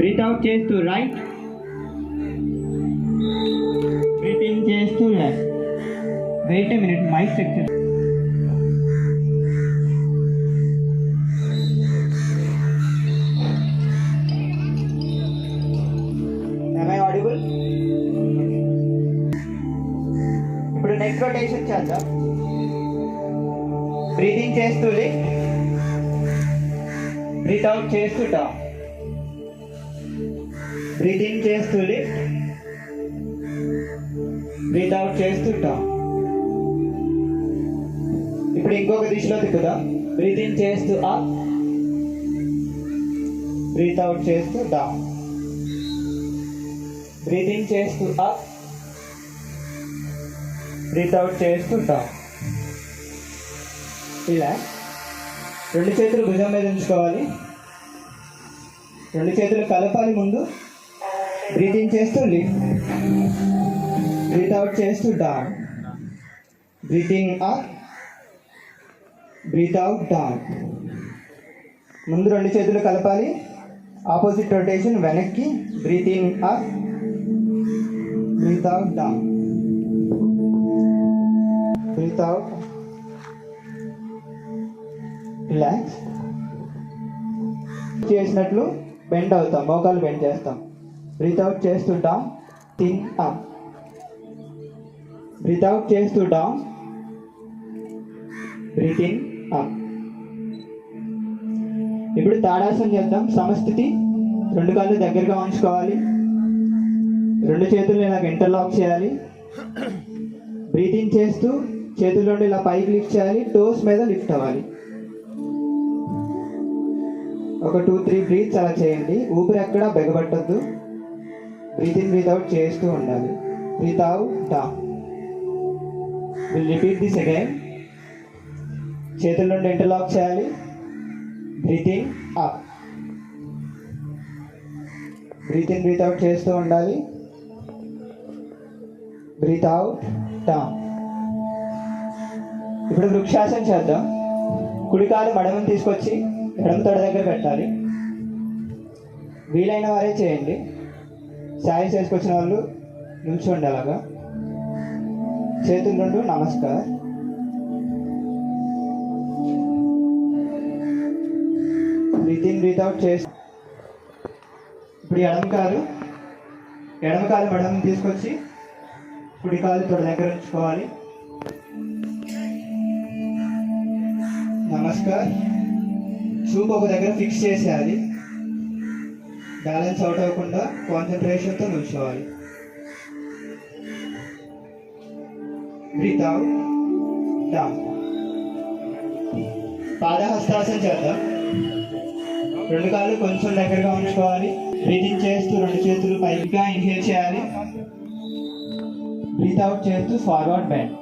Breath out చేస్తూ right breath in చేస్తూ left wait minute mic check ఇప్పుడు neck rotation చేద్దాం. బ్రీతింగ్ చేస్తూ లిఫ్ట్ బ్రీత్ అవుట్ చేస్తూ బ్రీత్ ఇన్ చేస్తూ బ్రీత్ అవుట్ చేస్తుంటా. ఇప్పుడు ఇంకొక దిశలో తిప్పుదాం. ఇన్ చేస్తూ అప్ బ్రీత్ అవుట్ చేస్తూ డౌన్ బ్రీతింగ్ చేస్తూ అప్ బ్రీత్ అవుట్ చేస్తూ డౌన్ ఇలా. రెండు చేతులు భుజం మీద ఉంచుకోవాలి. రెండు చేతులు కలపాలి ముందు. బ్రీతింగ్ చేస్తూ లిఫ్ట్ బ్రీత్ అవుట్ చేస్తూ down breathing up breath out down ముందు రెండు చేతులు కలపాలి. ఆపోజిట్ రొటేషన్ వెనక్కి. Breathing up breath out down breath out relax చేసినట్లు బెండ్ అవుతాం. మోకాలు బెండ్ చేస్తాం. బ్రీత్ అవుట్ చేస్తూ డౌన్ థింగ్ బ్రీత్ అవుట్ చేస్తూ బ్రీతింగ్ అప్ ఇప్పుడు తాడాసం చేద్దాం. సమస్థితి రెండు కాళ్ళు దగ్గరగా ఉంచుకోవాలి. రెండు చేతులు ఇలా ఇంటర్లాక్ చేయాలి. బ్రీతింగ్ చేస్తూ చేతుల నుండి ఇలా పైకి లిఫ్ట్ చేయాలి. టోస్ మీద లిఫ్ట్ అవ్వాలి. ఒక టూ త్రీ బ్రీత్స్ అలా చేయండి. ఊపిరి ఎక్కడ బెగబట్టద్దు. బ్రీత్ ఇన్ బ్రీత్ అవుట్ చేస్తూ ఉండాలి. Breath out down will repeat this again చేతుల నుండి ఇంటర్లాక్ చేయాలి. Breathing up breath in breath out చేస్తూ ఉండాలి. బ్రీత్ అవుట్ డౌన్ ఇప్పుడు వృక్షాసనం చేద్దాం. కుడికాలు మడమని తీసుకొచ్చి ఎడమ తొడ దగ్గర పెట్టాలి. వీలైన వారే చేయండి. సాయం చేసుకొచ్చిన వాళ్ళు నిల్చోండి అలాగా. చేతులు రెండు నమస్కారం. బ్రీత్ ఇన్ బ్రీత్ అవుట్ చేసి ఇప్పుడు ఎడమ కాలు ఎడమ కాలు మడమను తీసుకొచ్చి కుడి కాలు తొడ దగ్గర ఉంచుకోవాలి. నమస్కార్. చూపు ఒక దగ్గర ఫిక్స్ చేసేయాలి. బ్యాలెన్స్ అవుట్ అవ్వకుండా కాన్సన్ట్రేషన్తో నిల్చోవాలి. బ్రీత్ అవుట్ డౌన్ పాదహస్తాసన చేద్దాం. రెండు కాళ్ళు కొంచెం దగ్గరగా ఉంచుకోవాలి. బ్రీతింగ్ చేస్తూ రెండు చేతులు పైగా ఇన్హేల్ చేయాలి. బ్రీత్ అవుట్ చేస్తూ ఫార్వర్డ్ బెండ్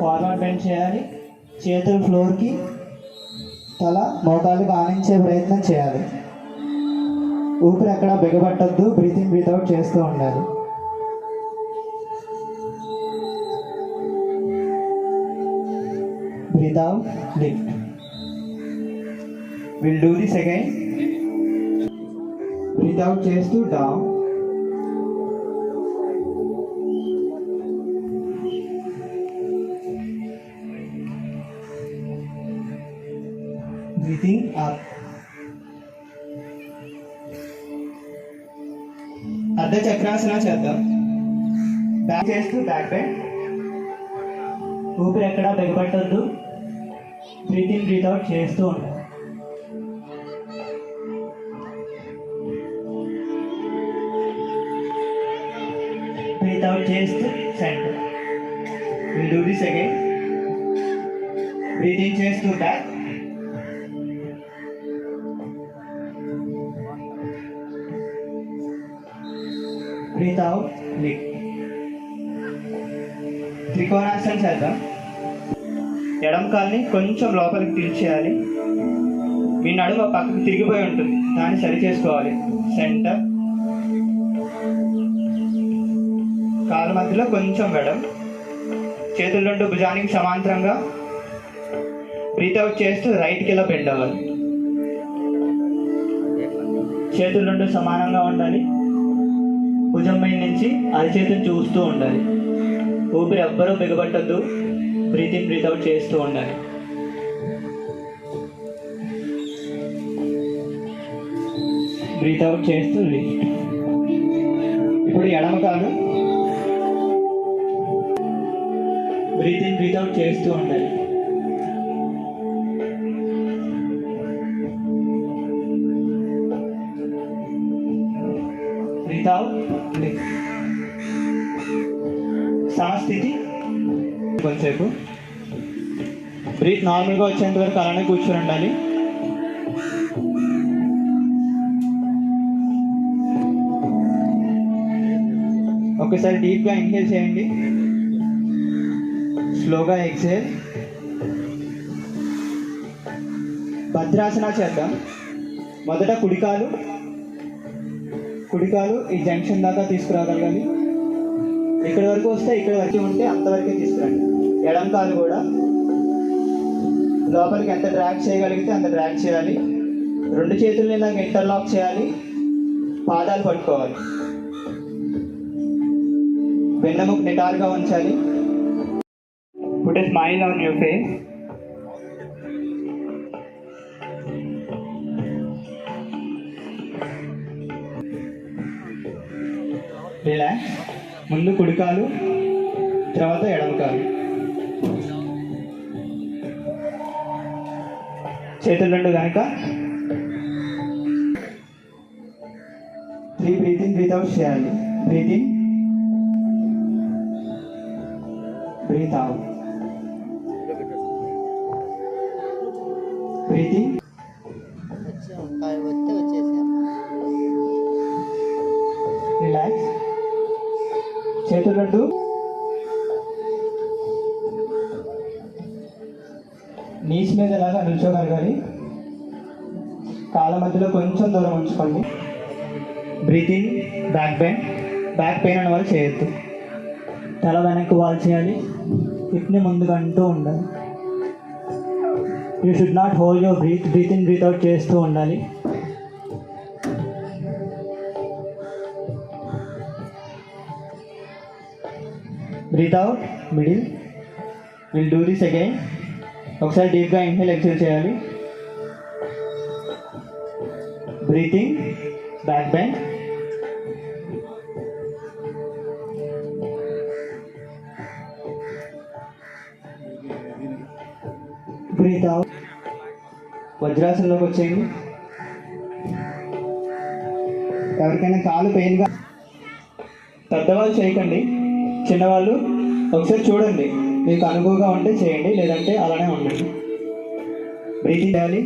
ఫార్వర్డ్ బెండ్ చేయాలి. చేతులు ఫ్లోర్కి తల మోకాలు ఆనించే ప్రయత్నం చేయాలి. ఊపిరి అక్కడ బిగబట్టద్దు బ్రీతింగ్ బ్రీత్ అవుట్ చేస్తూ ఉండాలి. Breath out lift will do this again breath out చేస్తూ down breathing up Ardha Chakrasana చేద్దాం. బ్యాక్ చేస్తూ బ్యాక్ బెండ్ ఊపిరి ఎక్కడా బిగపట్టద్దు బ్రీతింగ్ బ్రీత్ అవుట్ చేస్తూ ఉంటాం బ్రీత్ అవుట్ చేస్తూ center will do this again breathing చేస్తూ బ్యాక్ బ్రీత్ అవుట్ లిఫ్ట్ త్రికోణాసనం చేద్దాం. ఎడమ కాల్ని కొంచెం లోపలికి తీర్చేయాలి మీ నడుమ పక్కకు తిరిగిపోయి ఉంటుంది. దాన్ని సరి చేసుకోవాలి. సెంటర్ కాలు మధ్యలో కొంచెం వెడం చేతులు రెండు భుజానికి సమాంతరంగా. బ్రీత్ అవుట్ చేస్తూ రైట్కి ఇలా బెండ్ అవ్వాలి. చేతులు రెండు సమానంగా ఉండాలి. భుజం మీద నుంచి అరచేతిని చూస్తూ ఉండాలి. ఊపిరి ఎవ్వరూ బిగబట్టద్దు. బ్రీతింగ్ బ్రీత్ అవుట్ చేస్తూ ఉండాలి. బ్రీత్ అవుట్ చేస్తూ లిఫ్ట్ ఇప్పుడు ఎడమ కాదు బ్రీతింగ్ బ్రీత్ అవుట్ చేస్తూ ఉండాలి. సమస్థితి కొంతసేపు. బ్రీత్ నార్మల్గా వచ్చేంత వరకు అలానే కూర్చొని ఉండాలి ఒకసారి డీప్గా ఇన్హేల్ చేయండి. స్లోగా ఎక్సేల్ భద్రాసన చేద్దాం. మొదట కుడికాలు. కుడికాలు ఈ జంక్షన్ దాకా తీసుకురాగలగాలి. ఇక్కడ వరకు వస్తే ఇక్కడ వరకు ఉంటే అంతవరకే తీసుకురండి. ఎడం కాలు కూడా. లోపలికి ఎంత డ్రాక్ చేయగలిగితే అంత డ్రాక్ చేయాలి. రెండు చేతుల్ని ఇలాగ ఇంటర్లాక్ చేయాలి. పాదాలు పట్టుకోవాలి. వెన్నముకు నిటారుగా ఉంచాలి. Put smile on your face ముందు కుడికాలు తర్వాత ఎడమకాలు. చేతులు రెండు కనుక త్రీ బ్రీతింగ్ బ్రీత్ అవుట్ చేయాలి బ్రీతింగ్ నీస్ మీద ఎలాగా నిల్చోగలగాలి కాళ్ళ మధ్యలో కొంచెం దూరం ఉంచుకోండి. Breathing back bend back pain అనే వాళ్ళు చేయొద్దు. తల వెనక్కి వాల్ చేయాలి. హిప్ని ముందుకు అంటూ ఉండాలి. You should not hold your breath breath in breath out చేస్తూ ఉండాలి. Breath out middle will do this again ఒకసారి డీప్గా ఇన్హేల్ ఎక్సేల్ చేయాలి. Breathing back bend breath out వజ్రాసనంలోకి వచ్చేయండి. ఎవరికైనా కాలు పెయిన్గా పెద్దవాళ్ళు చేయకండి. చిన్నవాళ్ళు ఒకసారి చూడండి. మీకు అనుభవంగా ఉంటే చేయండి లేదంటే అలానే ఉండండి. బ్రీతింగ్ చేయాలి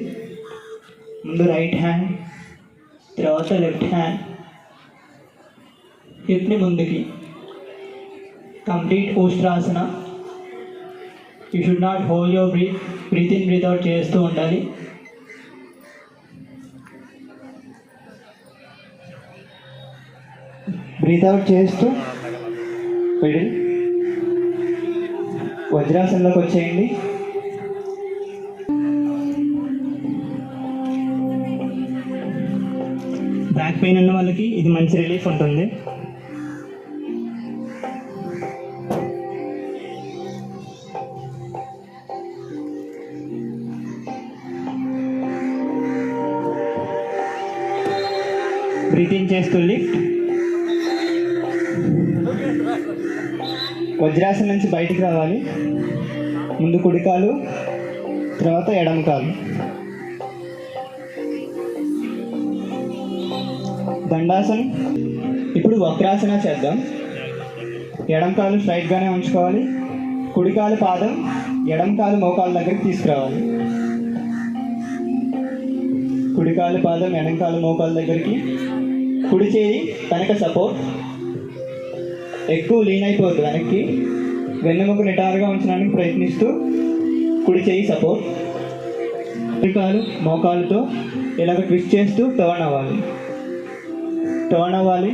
ముందు రైట్ హ్యాండ్ తర్వాత లెఫ్ట్ హ్యాండ్ హిప్ని ముందుకి complete Ushtrasana you should not hold your breath breath in breath out చేస్తూ ఉండాలి. బ్రీత్ అవుట్ చేస్తూ మిడిల్ వజ్రాసనంలోకి వచ్చేయండి. బ్యాక్ పెయిన్ ఉన్న వాళ్ళకి ఇది మంచి రిలీఫ్ ఉంటుంది. నుంచి బయటికి రావాలి. ముందు కుడికాలు తర్వాత ఎడమ కాలు. దండాసనం. ఇప్పుడు వక్రాసన చేద్దాం. ఎడం కాలు స్ట్రైట్గానే ఉంచుకోవాలి. కుడికాలు పాదం ఎడం కాలు మోకాలు దగ్గరికి తీసుకురావాలి. కుడికాలు పాదం ఎడం కాలు మోకాలు దగ్గరికి. కుడి చేయి వెనక సపోర్ట్ ఎక్కువ లీన్ అయిపోద్దు వెనక్కి. వెన్నెముక నిటారుగా ఉంచడానికి ప్రయత్నిస్తూ కుడి చేయి సపోర్ట్ కుడికాలు మోకాలుతో ఇలాగ ట్విస్ట్ చేస్తూ టర్న్ అవ్వాలి. టర్న్ అవ్వాలి.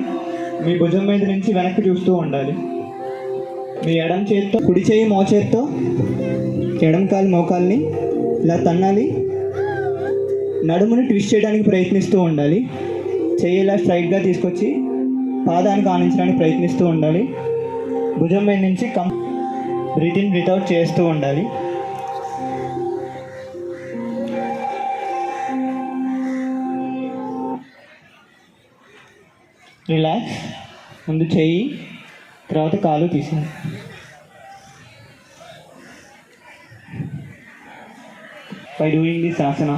మీ భుజం మీద నుంచి వెనక్కి చూస్తూ ఉండాలి. మీ ఎడం చేత్తో కుడి చేయి మోచేత్తో ఎడం కాలు మోకాల్ని ఇలా తన్నాలి. నడుముని ట్విస్ట్ చేయడానికి ప్రయత్నిస్తూ ఉండాలి. చెయ్యి ఇలా స్ట్రైట్గా తీసుకొచ్చి పాదానికి ఆనించడానికి ప్రయత్నిస్తూ ఉండాలి. భుజం మీద నుంచి come breath in breath out చేస్తూ ఉండాలి. రిలాక్స్ ముందు చెయ్యి తర్వాత కాలు తీసి బై డూయింగ్ దిస్ ఆసనా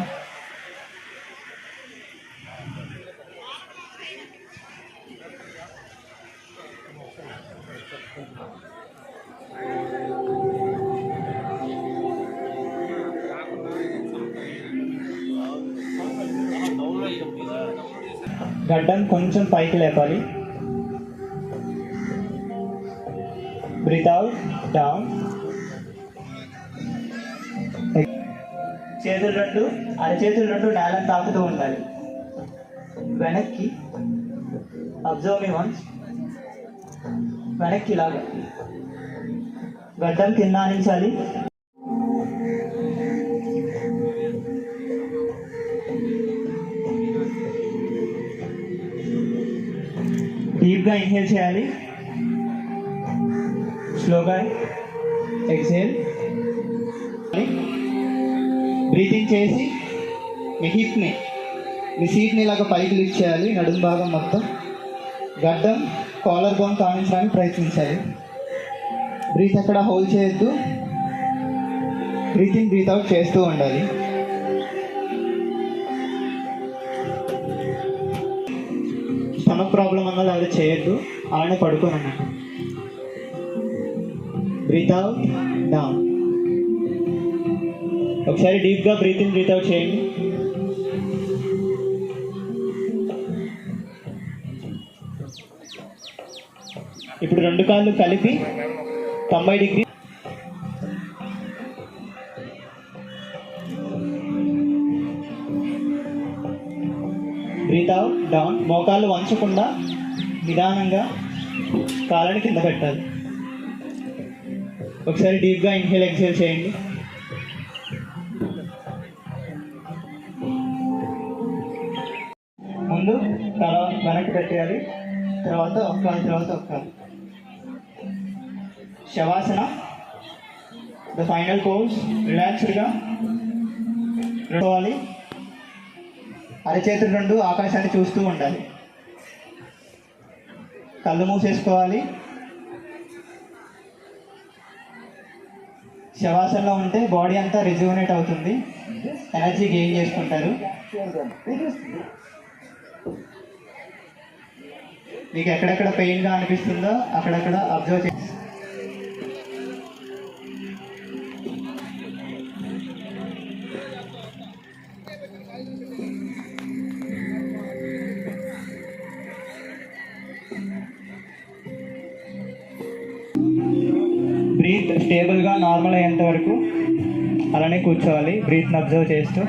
కొంచెం పైకి లేపాలి. బ్రీత్ అవుట్ డౌన్ చేతులు రెండు అరచేతులు రెండు నేలను తాకుతూ ఉండాలి. వెనక్కి అబ్జర్వ్ మీ వన్స్ వెనక్కి ఇలాగా గడ్డం కింద ఆనించాలి. డీప్గా ఇన్హేల్ చేయాలి స్లోగా ఎక్సేల్ బ్రీతింగ్ చేసి మీ హిప్ని మీ సీట్ని ఇలాగ పైకి లిఫ్ట్ చేయాలి. నడుము భాగం మొత్తం గడ్డం కాలర్ బోన్ కావించడానికి ప్రయత్నించాలి. బ్రీత్ అక్కడ హోల్డ్ చేయొద్దు. బ్రీతింగ్ బ్రీత్ అవుట్ చేస్తూ ఉండాలి. ప్రాబ్లం అన్నది అది చేయొద్దు. అలానే పడుకొని అన్నట్టు బ్రీత్ అవుట్ డౌన్ ఒకసారి డీప్గా బ్రీత్ ఇన్ బ్రీత్ అవుట్ చేయండి. ఇప్పుడు రెండు కాళ్ళు కలిపి తొంభై డిగ్రీ వంచకుండా నిదానంగా కాలని కింద పెట్టాలి. ఒకసారి డీప్గా ఇన్హేల్ ఎక్సేల్ చేయండి. ముందు తల వెనక్కి పెట్టేయాలి. తర్వాత ఒక్క తర్వాత ఒక్క శవాసన ద ఫైనల్ కోర్స్ రిలాక్స్డ్గా రెండవాలి అరచేతులు రెండు ఆకాశాన్ని చూస్తూ ఉండాలి. కళ్ళు మూసేసుకోవాలి. శవాసనలో ఉంటే బాడీ అంతా రిజ్యూనేట్ అవుతుంది. ఎనర్జీ గెయిన్ చేసుకుంటారు. మీకు ఎక్కడెక్కడ పెయిన్గా అనిపిస్తుందో అక్కడక్కడ అబ్జర్వ్ చేసి వరకు అలానే కూర్చోవాలి బ్రీత్ని అబ్జర్వ్ చేస్తూ.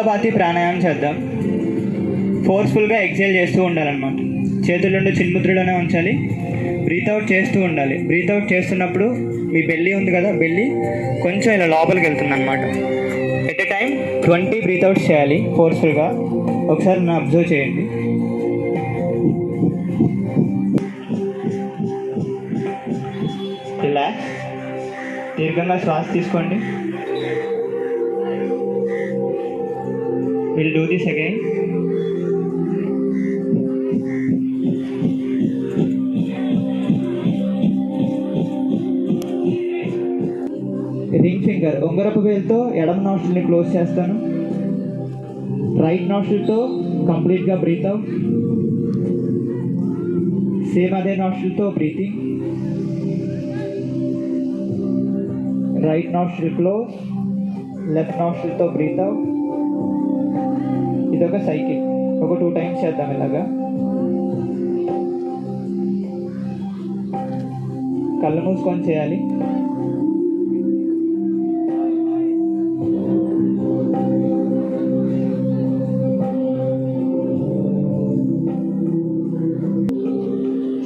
ఇప్పుడు ప్రాణాయామం చేద్దాం. ఫోర్స్ఫుల్గా ఎక్సేల్ చేస్తూ ఉండాలన్నమాట. చేతుల నుండి చిన్ముద్రలోనే ఉంచాలి. బ్రీత్ అవుట్ చేస్తూ ఉండాలి. బ్రీత్ అవుట్ చేస్తున్నప్పుడు మీ బెల్లి ఉంది కదా బెల్లి కొంచెం ఇలా లోపలికి వెళ్తుంది అనమాట at a time twenty breath outs చేయాలి ఫోర్స్ఫుల్గా ఒకసారి నా అబ్జర్వ్ చేయండి. రిలాక్స్ దీర్ఘంగా శ్వాస తీసుకోండి. Will do this again ring finger ఉంగరపు వేలుతో ఎడమ నాస్ట్రిల్ని క్లోజ్ చేస్తాను. రైట్ నాస్ట్రిల్తో కంప్లీట్గా బ్రీత్ అవుట్ సేమ్ అదే నాస్ట్రిల్తో breathing right nostril close left నాస్ట్రిల్తో breath out ఇదొక సైకిల్. ఒక టూ టైమ్స్ చేద్దాం ఇలాగా. కళ్ళు మూసుకొని చేయాలి.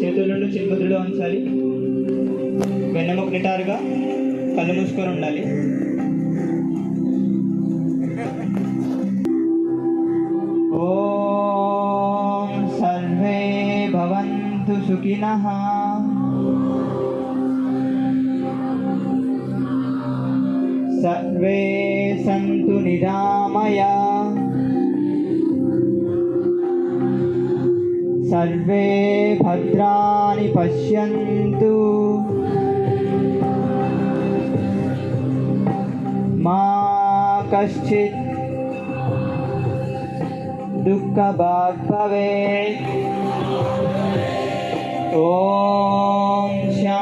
చేతుల నుండి చిన్ముద్రలో ఉంచాలి. వెన్నెముక నిటారుగా కళ్ళు మూసుకొని ఉండాలి. सुखिनः। सर्वे सन्तु निरामया। सर्वे भद्राणि पश्यन्तु। मा कश्चित् दुःखबाग् भवेत्। ఓం శా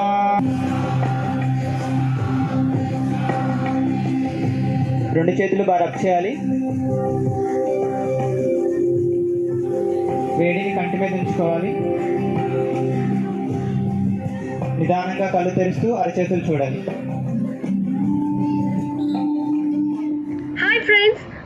రెండు చేతులు బాగా రబ్ చేయాలి. వేడిని కంటి మీద ఉంచుకోవాలి. నిదానంగా కళ్ళు తెరుస్తూ అరచేతులు చూడాలి.